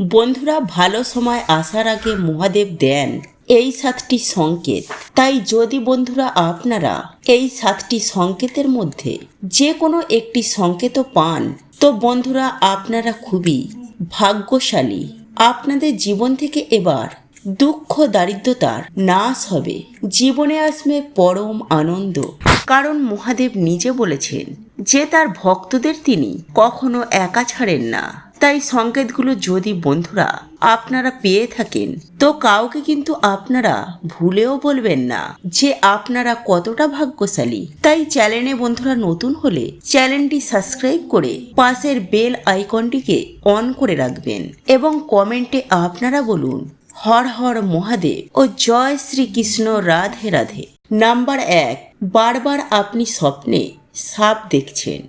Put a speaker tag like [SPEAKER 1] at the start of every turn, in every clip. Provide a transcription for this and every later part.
[SPEAKER 1] বন্ধুরা, ভালো সময় আসার আগে মহাদেব দেন এই সাতটি সংকেত। তাই যদি বন্ধুরা, আপনারা এই সাতটি সংকেতের মধ্যে যে কোনো একটি সংকেত পান, তো বন্ধুরা, আপনারা খুবই ভাগ্যশালী। আপনাদের জীবন থেকে এবার দুঃখ, দারিদ্রতার নাশ হবে। জীবনে আসবে পরম আনন্দ। কারণ মহাদেব নিজে বলেছেন যে, তার ভক্তদের তিনি কখনো একা ছাড়েন না। তাই সংকেতগুলো যদি বন্ধুরা আপনারা পেয়ে থাকেন, তো কাউকে কিন্তু আপনারা ভুলেও বলবেন না যে আপনারা কতটা ভাগ্যশালী। তাই চ্যানেলে বন্ধুরা নতুন হলে চ্যানেলটি সাবস্ক্রাইব করে পাশের বেল আইকনটিকে অন করে রাখবেন এবং কমেন্টে আপনারা বলুন, হর হর মহাদেব ও জয় শ্রীকৃষ্ণ রাধে রাধে। নাম্বার এক, বারবার আপনি স্বপ্নে সাপ দেখছেন।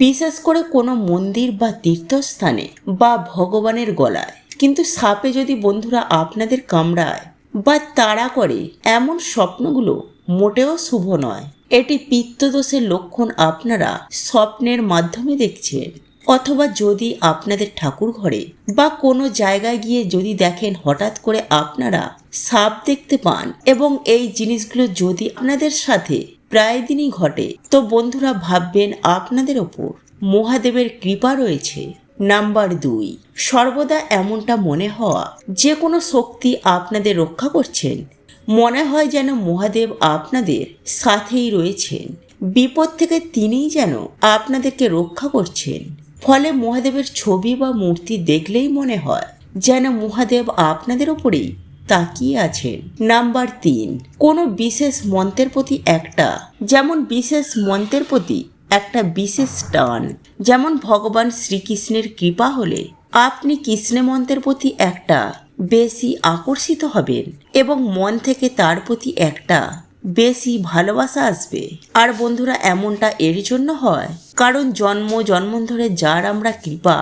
[SPEAKER 1] বিশেষ করে কোনো মন্দির বা তীর্থস্থানে বা ভগবানের গলায়। কিন্তু সাপে যদি বন্ধুরা আপনাদের কামড়ায় বা তাড়া করে, এমন স্বপ্নগুলো মোটেও শুভ নয়। এটি পিত্তদোষের লক্ষণ আপনারা স্বপ্নের মাধ্যমে দেখছেন। অথবা যদি আপনাদের ঠাকুর ঘরে বা কোনো জায়গায় গিয়ে যদি দেখেন হঠাৎ করে আপনারা সাপ দেখতে পান এবং এই জিনিসগুলো যদি আপনাদের সাথে প্রায় দিনই ঘটে। তো বন্ধুরা, ভাববেন আপনাদের ওপর মহাদেবের কৃপা রয়েছে। নাম্বার দুই, সর্বদা এমনটা মনে হওয়া যে কোনো শক্তি আপনাদের রক্ষা করছেন। মনে হয় যেন মহাদেব আপনাদের সাথেই রয়েছেন। বিপদ থেকে তিনিই যেন আপনাদেরকে রক্ষা করছেন। ফলে মহাদেবের ছবি বা মূর্তি দেখলেই মনে হয় যেন মহাদেব আপনাদের ওপরেই তাকিয়ে আছেন। নাম্বার তিন, কোনো বিশেষ মন্ত্রের প্রতি একটা, যেমন বিশেষ মন্ত্রের প্রতি একটা বিশেষ টান, যেমন ভগবান শ্রীকৃষ্ণের কৃপা হলে আপনি কৃষ্ণ মন্ত্রের প্রতি একটা, বেশি আকর্ষিত হবেন এবং মন থেকে তার প্রতি একটা, বেশি ভালোবাসা আসবে। আর বন্ধুরা, এমনটা এর জন্য হয়, কারণ জন্ম জন্ম ধরে যার আমরা কৃপা,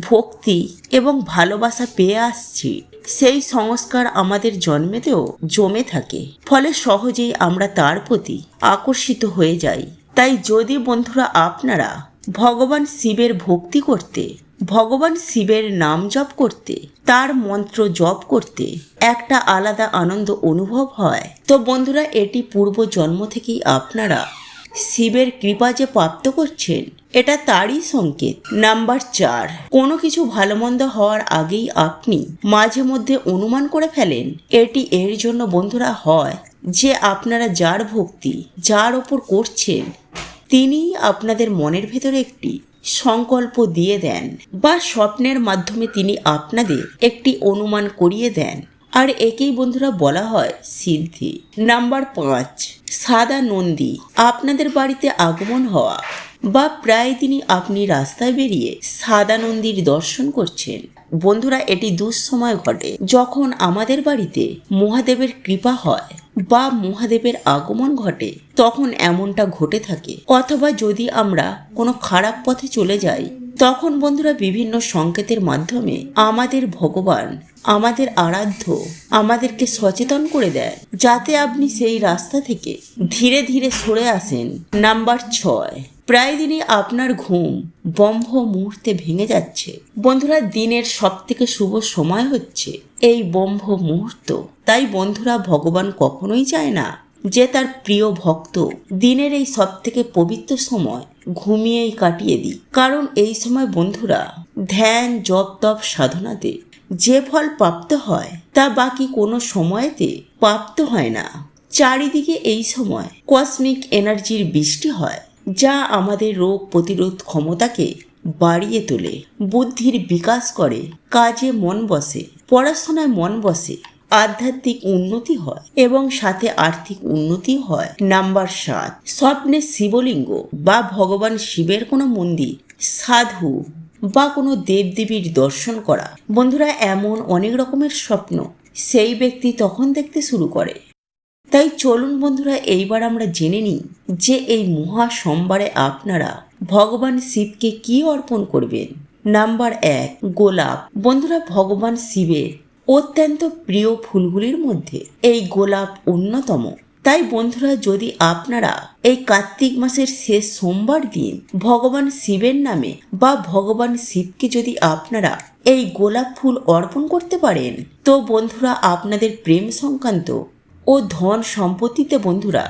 [SPEAKER 1] ভক্তি এবং ভালোবাসা পেয়ে আসছি। সেই সংস্কার আমাদের জন্মেতেও জমে থাকে। ফলে সহজেই আমরা তার প্রতি আকর্ষিত হয়ে যাই। তাই যদি বন্ধুরা আপনারা ভগবান শিবের ভক্তি করতে, ভগবান শিবের নাম জপ করতে, তার মন্ত্র জপ করতে একটা আলাদা আনন্দ অনুভব হয়, তো বন্ধুরা এটি পূর্ব জন্ম থেকেই আপনারা শিবের কৃপা যে প্রাপ্ত করছেন, এটা তারই সংকেত। নাম্বার চার, কোনো কিছু ভালো মন্দ হওয়ার আগেই আপনি মাঝে মধ্যে অনুমান করে ফেলেন, এটি এর জন্য বন্ধুরা হয় যে আপনারা যার ভক্তি, যার ওপর করছেন, তিনিই আপনাদের মনের ভেতরে একটি সংকল্প দিয়ে দেন বা স্বপ্নের মাধ্যমে তিনি আপনাদের একটি অনুমান করিয়ে দেন। আর একেই বন্ধুরা বলা হয় সিদ্ধি। নাম্বার পাঁচ, সাদা নন্দী। আপনাদের বাড়িতে আগমন হওয়া বা প্রায় দিনই আপনি রাস্তায় বেরিয়ে সাদা নন্দীর দর্শন করছেন। বন্ধুরা, এটি দুঃসময় ঘটে। যখন আমাদের বাড়িতে মহাদেবের কৃপা হয় বা মহাদেবের আগমন ঘটে, তখন এমনটা ঘটে থাকে। অথবা যদি আমরা কোনো খারাপ পথে চলে যাই তখন বন্ধুরা বিভিন্ন সংকেতের মাধ্যমে আমাদের ভগবান, আমাদের আরাধ্য আমাদেরকে সচেতন করে দেয়, যাতে আপনি সেই রাস্তা থেকে ধীরে ধীরে সরে আসেন। নাম্বার ছয়, প্রায় দিনই আপনার ঘুম বম্ভ মুহূর্তে ভেঙে যাচ্ছে। বন্ধুরা, দিনের সব থেকে শুভ সময় হচ্ছে এই বম্ভ মুহূর্ত তাই বন্ধুরা, ভগবান কখনোই চায় না যে তার প্রিয় ভক্ত, দিনের এই সব থেকে পবিত্র সময় ঘুমিয়েই কাটিয়ে দিই। কারণ এই সময় বন্ধুরা, ধ্যান, জপ, তপ, সাধনাতে যে ফল প্রাপ্ত হয়, তা বাকি কোনো সময়তে প্রাপ্ত হয় না। চারিদিকে এই সময় কসমিক এনার্জির বৃষ্টি হয়, যা আমাদের রোগ প্রতিরোধ ক্ষমতাকে বাড়িয়ে তোলে, বুদ্ধির বিকাশ করে, কাজে মন বসে, পড়াশোনায় মন বসে আধ্যাত্মিক উন্নতি হয় এবং সাথে আর্থিক উন্নতি হয়। নাম্বার সাত, স্বপ্নে শিবলিঙ্গ বা ভগবান শিবের কোনো মন্দির, সাধু বা কোনো দেবদেবীর দর্শন করা। বন্ধুরা, এমন অনেক রকমের স্বপ্ন সেই ব্যক্তি তখন দেখতে শুরু করে। তাই চলুন বন্ধুরা, এইবার আমরা জেনে নিই যে এই মহা সোমবারে আপনারা ভগবান শিবকে কি অর্পণ করবেন। নাম্বার এক, গোলাপ। বন্ধুরা, ভগবান শিবের অত্যন্ত প্রিয় ফুলগুলির মধ্যে এই গোলাপ অন্যতম। তাই বন্ধুরা, যদি আপনারা এই কার্তিক মাসের শেষ সোমবার দিন ভগবান শিবের নামে বা ভগবান শিবকে যদি আপনারা এই গোলাপ ফুল অর্পণ করতে পারেন, তো বন্ধুরা, আপনাদের প্রেম সংক্রান্ত ও ধন সম্পত্তিতে বন্ধুরা,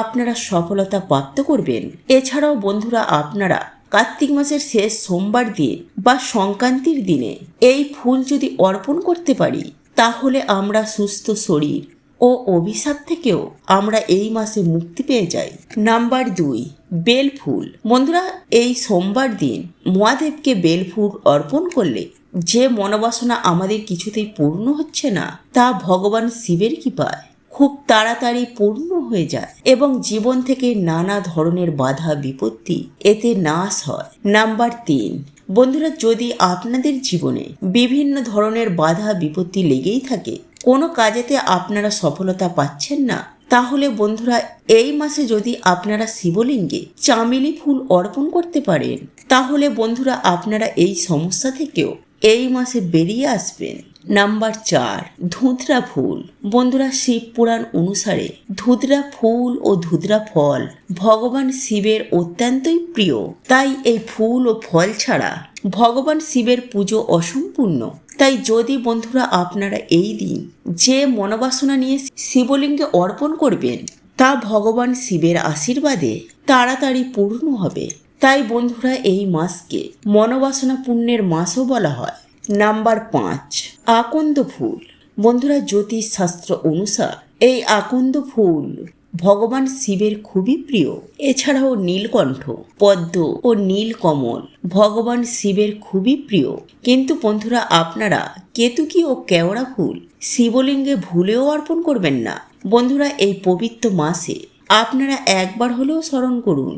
[SPEAKER 1] আপনারা সফলতা প্রাপ্ত করবেন। এছাড়াও বন্ধুরা, আপনারা কার্তিক মাসের শেষ সোমবার দিন বা সংক্রান্তির দিনে এই ফুল যদি অর্পণ করতে পারি, তাহলে আমরা সুস্থ শরীর ও অভিশাপ থেকেও আমরা এই মাসে মুক্তি পেয়ে যাই। নাম্বার দুই বেল ফুল বন্ধুরা, এই সোমবার দিন মহাদেবকে বেল ফুল অর্পণ করলে যে মনোবাসনা আমাদের কিছুতেই পূর্ণ হচ্ছে না, তা ভগবান শিবের কৃপায়। খুব তাড়াতাড়ি পূর্ণ হয়ে যায় এবং জীবন থেকে নানা ধরনের বাধা বিপত্তি এতে নাশ হয়। নাম্বার তিন, বন্ধুরা, যদি আপনাদের জীবনে বিভিন্ন ধরনের বাধা বিপত্তি লেগেই থাকে, কোনো কাজেতে আপনারা সফলতা পাচ্ছেন না, তাহলে বন্ধুরা, এই মাসে যদি আপনারা শিবলিঙ্গে চামেলি ফুল অর্পণ করতে পারেন, তাহলে বন্ধুরা, আপনারা এই সমস্যা থেকেও এই মাসে বেরিয়ে আসবেন। নাম্বার চার ধুতরা ফুল। বন্ধুরা, শিব পুরাণ অনুসারে ধুতরা ফুল ও ধুতরা ফল ভগবান শিবের অত্যন্তই প্রিয়। তাই এই ফুল ও ফল ছাড়া ভগবান শিবের পুজো অসম্পূর্ণ। তাই যদি বন্ধুরা আপনারা এই দিন যে মনোবাসনা নিয়ে শিবলিঙ্গে অর্পণ করবেন, তা ভগবান শিবের আশীর্বাদে তাড়াতাড়ি পূর্ণ হবে। তাই বন্ধুরা, এই মাসকে মনোবাসনা পুণ্যের মাসও বলা হয়। নাম্বার পাঁচ আকন্দ ফুল বন্ধুরা জ্যোতিষ শাস্ত্র অনুসার এই আকন্দ ফুল ভগবান শিবের খুবই প্রিয়। এছাড়াও নীলকণ্ঠ, পদ্ম ও নীলকমল ভগবান শিবের খুবই প্রিয়। কিন্তু বন্ধুরা, আপনারা কেতুকি ও কেওড়া ফুল শিবলিঙ্গে ভুলেও অর্পণ করবেন না। বন্ধুরা, এই পবিত্র মাসে আপনারা একবার হলেও স্মরণ করুন,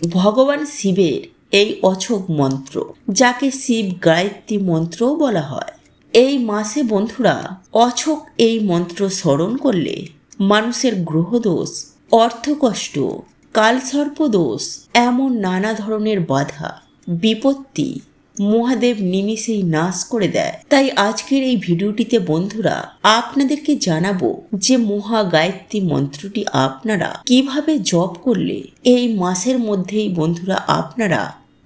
[SPEAKER 1] ভগবান শিবের এই অছোক মন্ত্র, যাকে শিব গায়ত্রী মন্ত্রও বলা হয়। এই মাসে বন্ধুরা অছোক এই মন্ত্র স্মরণ করলে মানুষের গ্রহদোষ, অর্থকষ্ট, কালসর্পদোষ, এমন নানা ধরনের বাধা, বিপত্তি মহাদেব নিমিষেই নাশ করে দেয়। তাই আজকের এই ভিডিওটিতে বন্ধুরা, আপনাদেরকে জানাব যে মহা গায়ত্রী মন্ত্রটি আপনারা কীভাবে জপ করলে এই মাসের মধ্যেই বন্ধুরা আপনারা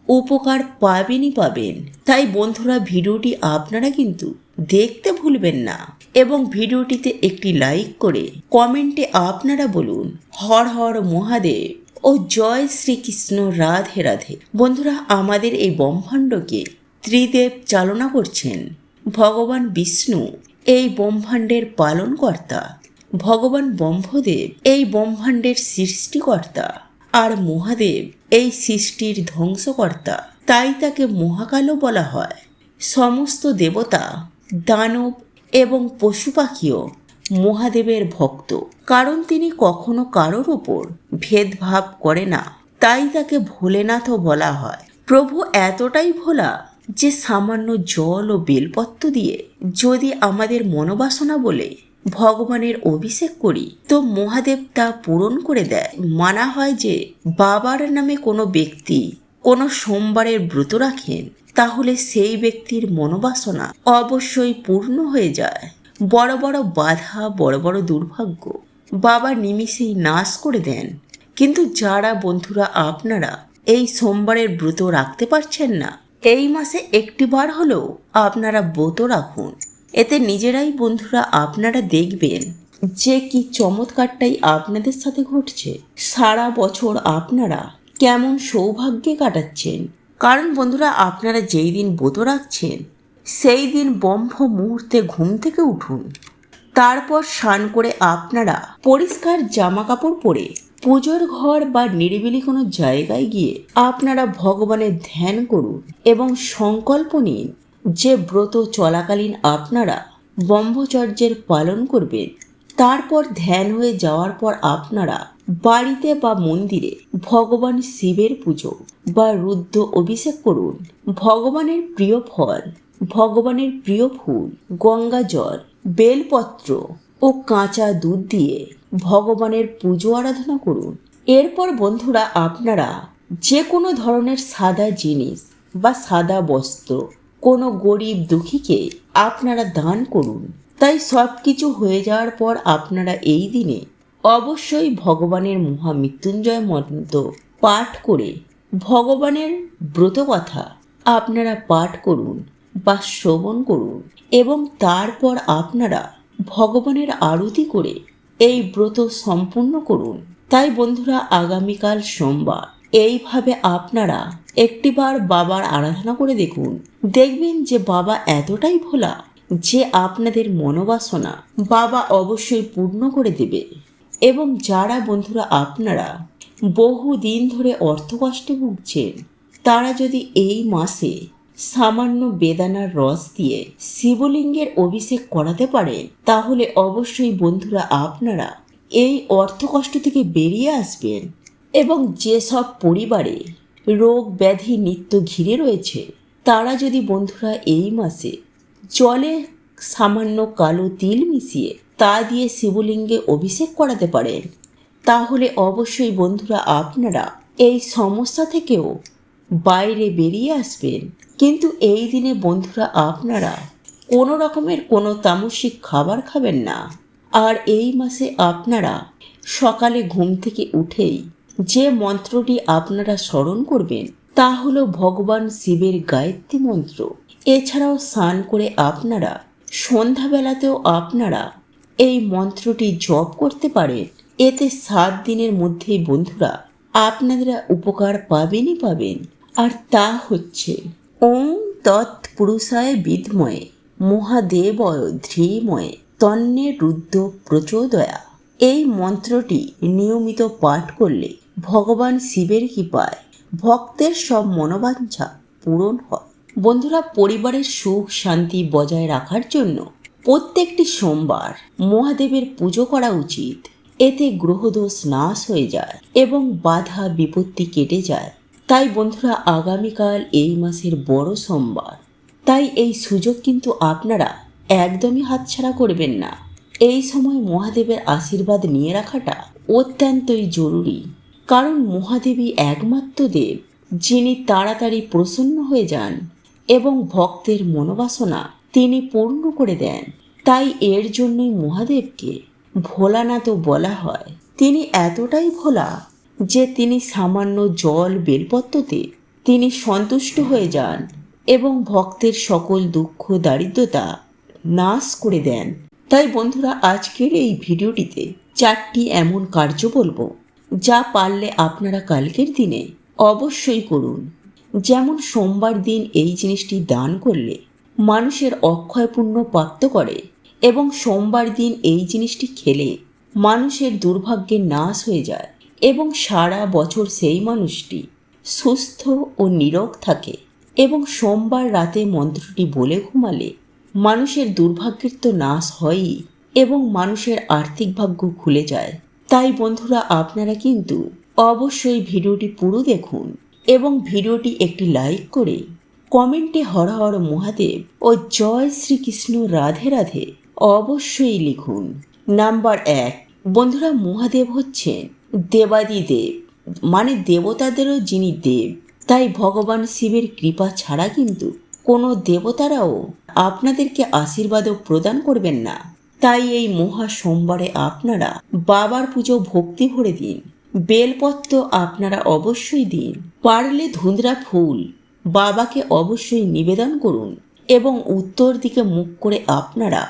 [SPEAKER 1] উপকার পাবেনই পাবেন। তাই বন্ধুরা, ভিডিওটি আপনারা কিন্তু দেখতে ভুলবেন না এবং ভিডিওটিতে একটি লাইক করে কমেন্টে আপনারা বলুন, হর হর মহাদেব ও জয় শ্রীকৃষ্ণ রাধে রাধে। বন্ধুরা, আমাদের এই ব্রহ্মাণ্ডকে ত্রিদেব চালনা করছেন ভগবান বিষ্ণু, এই ব্রহ্মাণ্ডের পালনকর্তা। ভগবান ব্রহ্মদেব, এই ব্রহ্মাণ্ডের সৃষ্টিকর্তা। আর মহাদেব এই সৃষ্টির ধ্বংসকর্তা, তাই তাকে মহাকালও বলা হয়। সমস্ত দেবতা, দানব এবং পশু পাখিও মহাদেবের ভক্ত। কারণ তিনি কখনো কারোর ওপর ভেদভাব করে না, তাই তাকে ভোলেনাথও বলা হয়। প্রভু এতটাই ভোলা যে সামান্য জল ও বেলপত্র দিয়ে যদি আমাদের মনোবাসনা বলে ভগবানের অভিষেক করি, তো মহাদেব তা পূরণ করে দেয়। মানা হয় যে, বাবার নামে কোনো ব্যক্তি কোনো সোমবারের ব্রত রাখেন, তাহলে সেই ব্যক্তির মনোবাসনা অবশ্যই পূর্ণ হয়ে যায়। বড় বড় বাধা, বড় বড় দুর্ভাগ্য বাবা নিমিষেই নাশ করে দেন। কিন্তু যারা বন্ধুরা আপনারা এই সোমবারের ব্রত রাখতে পারছেন না, এই মাসে একটিবার হলেও আপনারা ব্রত রাখুন। এতে নিজেরাই বন্ধুরা আপনারা দেখবেন যে কি চমৎকারটাই আপনাদের সাথে ঘটছে। সারা বছর আপনারা কেমন সৌভাগ্যে কাটাচ্ছেন। কারণ বন্ধুরা, আপনারা যেই দিন ব্রত রাখছেন, সেই দিন বম্ভ মুহূর্তে ঘুম থেকে উঠুন। তারপর স্নান করে আপনারা পরিষ্কার জামা কাপড় পরে পুজোর ঘর বা নিরিবিলি কোনো জায়গায় গিয়ে আপনারা ভগবানের ধ্যান করুন এবং সংকল্প নিন যে ব্রত চলাকালীন আপনারা ব্রহ্মচর্যের পালন করবেন, তারপর ধ্যান হয়ে যাওয়ার পর আপনারা বাড়িতে বা মন্দিরে ভগবান শিবের পুজো বা রুদ্র অভিষেক করুন। ভগবানের প্রিয় ফল, ভগবানের প্রিয় ফুল, গঙ্গা জল, বেলপত্র ও কাঁচা দুধ দিয়ে ভগবানের পুজো আরাধনা করুন। এরপর বন্ধুরা, আপনারা যে কোনো ধরনের সাদা জিনিস বা সাদা বস্ত্র কোনো গরিব দুঃখীকে আপনারা দান করুন। তাই সব কিছু হয়ে যাওয়ার পর আপনারা এই দিনে অবশ্যই ভগবানের মহামৃত্যুঞ্জয় মন্ত্র পাঠ করে ভগবানের ব্রত কথা আপনারা পাঠ করুন বা শ্রবণ করুন এবং তারপর আপনারা ভগবানের আরতি করে এই ব্রত সম্পূর্ণ করুন। তাই বন্ধুরা, আগামীকাল সোমবার, এইভাবে আপনারা একটিবার বাবার আরাধনা করে দেখুন। দেখবেন যে বাবা এতটাই ভোলা যে আপনাদের মনোবাসনা বাবা অবশ্যই পূর্ণ করে দেবে। এবং যারা বন্ধুরা আপনারা বহু দিন ধরে অর্থকষ্টে ভুগছেন, তারা যদি এই মাসে সামান্য বেদানার রস দিয়ে শিবলিঙ্গের অভিষেক করাতে পারেন তাহলে অবশ্যই বন্ধুরা আপনারা এই অর্থকষ্ট থেকে বেরিয়ে আসবেন। এবং যেসব পরিবারে রোগ ব্যাধি নিত্য ঘিরে রয়েছে। তারা যদি বন্ধুরা এই মাসে জলে সামান্য কালো তিল মিশিয়ে তা দিয়ে শিবলিঙ্গে অভিষেক করাতে পারেন তাহলে অবশ্যই বন্ধুরা আপনারা এই সমস্যা থেকেও বাইরে বেরিয়ে আসবেন। কিন্তু এই দিনে বন্ধুরা আপনারা কোনো রকমের কোনো তামসিক খাবার খাবেন না। আর এই মাসে আপনারা সকালে ঘুম থেকে উঠেই যে মন্ত্রটি আপনারা স্মরণ করবেন, তা হল ভগবান শিবের গায়ত্রী মন্ত্র। এছাড়াও স্নান করে আপনারা, সন্ধ্যাবেলাতেও আপনারা এই মন্ত্রটি জপ করতে পারেন। এতে সাত দিনের মধ্যেই বন্ধুরা আপনারা উপকার পাবেনই পাবেন। আর তা হচ্ছে, ওম তৎপুরুষায় বিদ্ময়ে মহাদেবয় ধীময়ে তন্নে রুদ্র প্রচোদয়া। এই মন্ত্রটি নিয়মিত পাঠ করলে ভগবান শিবের কৃপায় ভক্তের সব মনোবাঞ্ছা পূরণ হয়। বন্ধুরা, পরিবারের সুখ শান্তি বজায় রাখার জন্য প্রত্যেকটি সোমবার মহাদেবের পুজো করা উচিত। এতে গ্রহদোষ নাশ হয়ে যায় এবং বাধা বিপত্তি কেটে যায়। তাই বন্ধুরা, আগামীকাল এই মাসের বড় সোমবার। তাই এই সুযোগ কিন্তু আপনারা একদমই হাতছাড়া করবেন না। এই সময় মহাদেবের আশীর্বাদ নিয়ে রাখাটা অত্যন্তই জরুরি। কারণ মহাদেবী একমাত্র দেব, যিনি তাড়াতাড়ি প্রসন্ন হয়ে যান এবং ভক্তের মনোবাসনা তিনি পূর্ণ করে দেন। তাই এর জন্যই মহাদেবকে ভোলানাথও বলা হয়। তিনি এতটাই ভোলা যে তিনি সামান্য জল বেলপত্রতে তিনি সন্তুষ্ট হয়ে যান এবং ভক্তের সকল দুঃখ, দারিদ্রতা নাশ করে দেন। তাই বন্ধুরা, আজকের এই ভিডিওটিতে চারটি এমন কার্য বলব। যা পারলে আপনারা কালকের দিনে অবশ্যই করুন। যেমন সোমবার দিন এই জিনিসটি দান করলে মানুষের অক্ষয় পুণ্য প্রাপ্ত করে এবং সোমবার দিন এই জিনিসটি খেলে মানুষের দুর্ভাগ্যের নাশ হয়ে যায় এবং সারা বছর সেই মানুষটি সুস্থ ও নীরব থাকে এবং সোমবার রাতে মন্ত্রটি বলে ঘুমালে মানুষের দুর্ভাগ্যের তো নাশ হয়ই এবং মানুষের আর্থিক ভাগ্য খুলে যায়। তাই বন্ধুরা, আপনারা কিন্তু অবশ্যই ভিডিওটি পুরো দেখুন এবং ভিডিওটি একটি লাইক করে কমেন্টে হর হর মহাদেব ও জয় শ্রীকৃষ্ণ রাধে রাধে অবশ্যই লিখুন। নাম্বার এক, বন্ধুরা, মহাদেব হচ্ছেন দেবাদি দেব মানে দেবতাদেরও যিনি দেব, তাই ভগবান শিবের কৃপা ছাড়া কিন্তু কোনো দেবতারাও আপনাদেরকে আশীর্বাদও প্রদান করবেন না। তাই এই মহা সোমবারে আপনারা বাবার পুজো ভক্তি ভরে দিন। বেলপত্র আপনারা অবশ্যই দিন। পারলে ধুন্দ্রা ফুল বাবাকে অবশ্যই নিবেদন করুন এবং উত্তর দিকে মুখ করে আপনারা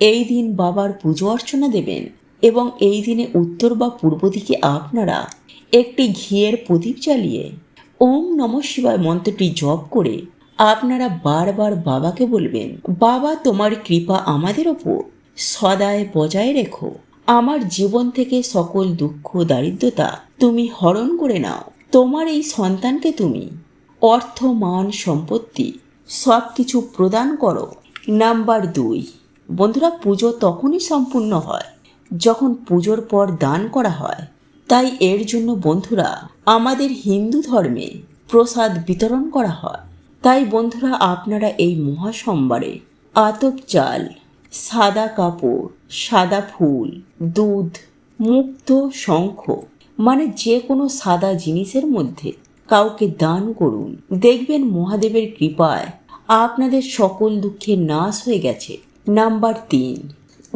[SPEAKER 1] এই দিন বাবার পুজো অর্চনা দেবেন এবং এই দিনে উত্তর বা পূর্ব দিকে আপনারা একটি ঘিয়ের প্রদীপ জ্বালিয়ে ওম নম শিবায় মন্ত্রটি জপ করে আপনারা বারবার বাবাকে বলবেন, বাবা, তোমার কৃপা আমাদের ওপর। সদায় বজায় রেখো। আমার জীবন থেকে সকল দুঃখ, দারিদ্রতা তুমি হরণ করে নাও। তোমার এই সন্তানকে তুমি অর্থ, মান, সম্পত্তি সব কিছু প্রদান করো। নাম্বার দুই। বন্ধুরা, পুজো তখনই সম্পূর্ণ হয় যখন পুজোর পর দান করা হয়। তাই এর জন্য বন্ধুরা, আমাদের হিন্দু ধর্মে প্রসাদ বিতরণ করা হয়। তাই বন্ধুরা, আপনারা এই মহাসোমবারে আতপ চাল সাদা কাপড়, সাদা ফুল, দুধ, মুক্ত শঙ্খ মানে যে কোনো সাদা জিনিসের মধ্যে কাউকে দান করুন। দেখবেন মহাদেবের কৃপায় আপনাদের সকল দুঃখের নাশ হয়ে গেছে। নাম্বার তিন।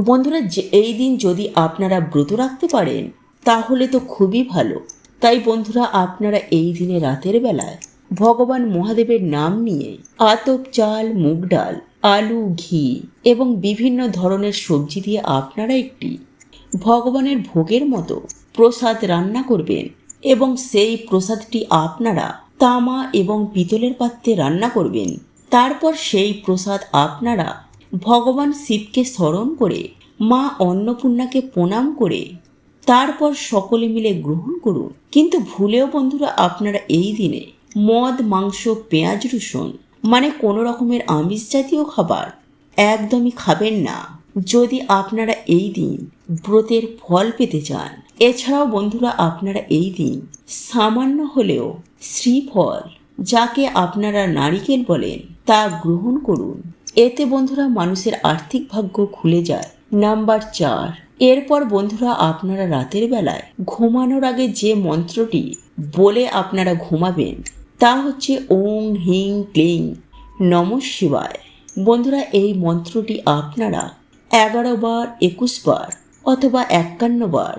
[SPEAKER 1] বন্ধুরা এই দিন যদি আপনারা ব্রত রাখতে পারেন, তাহলে তো খুবই ভালো। তাই বন্ধুরা, আপনারা এই দিনে রাতের বেলায় ভগবান মহাদেবের নাম নিয়ে আতপ চাল, মুগ ডাল আলু, ঘি এবং বিভিন্ন ধরনের সবজি দিয়ে আপনারা একটি ভগবানের ভোগের মতো প্রসাদ রান্না করবেন এবং সেই প্রসাদটি আপনারা তামা এবং পিতলের পাত্রে রান্না করবেন। তারপর সেই প্রসাদ আপনারা ভগবান শিবকে স্মরণ করে, মা অন্নপূর্ণাকে প্রণাম করে, তারপর সকলে মিলে গ্রহণ করুন। কিন্তু ভুলেও বন্ধুরা, আপনারা এই দিনে মদ, মাংস, পেঁয়াজ, রসুন মানে কোনো রকমের আমিষ জাতীয় খাবার একদমই খাবেন না। যদি আপনারা এই দিন ব্রতের ফল পেতে চান, এছাড়াও বন্ধুরা আপনারা এই দিন সামান্য হলেও শ্রীফল, যাকে আপনারা নারিকেল বলেন, তা গ্রহণ করুন। এতে বন্ধুরা মানুষের আর্থিক ভাগ্য খুলে যায়। নাম্বার চার, এরপর বন্ধুরা আপনারা রাতের বেলায় ঘুমানোর আগে যে মন্ত্রটি বলে আপনারা ঘুমাবেন তা হচ্ছে ওং হিং ক্লিং। নম শিবায়। বন্ধুরা, এই মন্ত্রটি আপনারা এগারো বার, একুশ বার অথবা একান্ন বার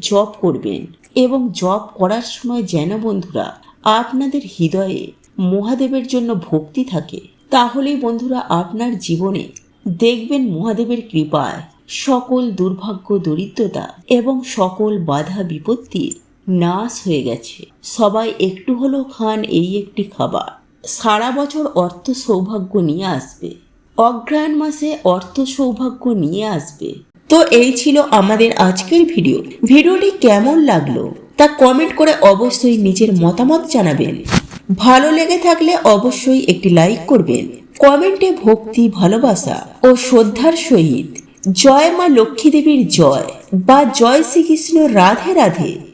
[SPEAKER 1] জপ করবেন এবং জপ করার সময় যেন বন্ধুরা আপনাদের হৃদয়ে মহাদেবের জন্য ভক্তি থাকে, তাহলেই বন্ধুরা আপনার জীবনে দেখবেন মহাদেবের কৃপায় সকল দুর্ভাগ্য, দরিদ্রতা এবং সকল বাধা বিপত্তির নাশ হয়ে গেছে। সবাই একটু হলেও খান এই একটি খাবার। সারা বছর অর্থ সৌভাগ্য নিয়ে আসবে। অগ্রহায়ণ মাসে অর্থ সৌভাগ্য নিয়ে আসবে। তো এই ছিল আমাদের আজকের ভিডিও। ভিডিওটি কেমন লাগল তা কমেন্ট করে অবশ্যই নিজের মতামত জানাবেন। ভালো লেগে থাকলে অবশ্যই একটি লাইক করবেন। কমেন্টে ভক্তি, ভালোবাসা ও শ্রদ্ধার সহিত। জয় মা লক্ষ্মী দেবীর জয় বা জয় শ্রীকৃষ্ণ রাধে রাধে।